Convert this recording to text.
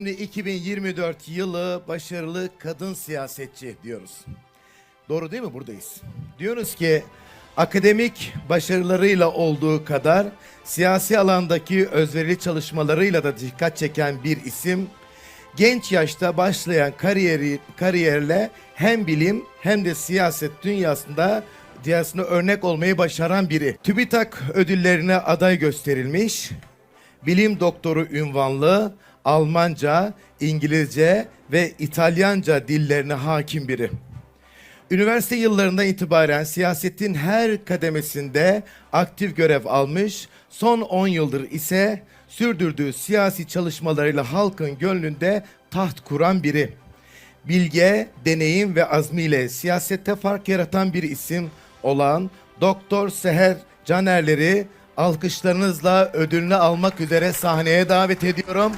Şimdi 2024 yılı başarılı kadın siyasetçi diyoruz. Doğru değil mi? Buradayız. Diyoruz ki akademik başarılarıyla olduğu kadar siyasi alandaki özverili çalışmalarıyla da dikkat çeken bir isim. Genç yaşta başlayan kariyeri kariyerle hem bilim hem de siyaset dünyasında dünyasında örnek olmayı başaran biri. TÜBİTAK ödüllerine aday gösterilmiş bilim doktoru ünvanlı, Almanca, İngilizce ve İtalyanca dillerine hakim biri. Üniversite yıllarından itibaren siyasetin her kademesinde aktif görev almış, son 10 yıldır ise sürdürdüğü siyasi çalışmalarıyla halkın gönlünde taht kuran biri. Bilge, deneyim ve azmiyle siyasette fark yaratan bir isim olan Doktor Seher Canerleri alkışlarınızla ödülünü almak üzere sahneye davet ediyorum.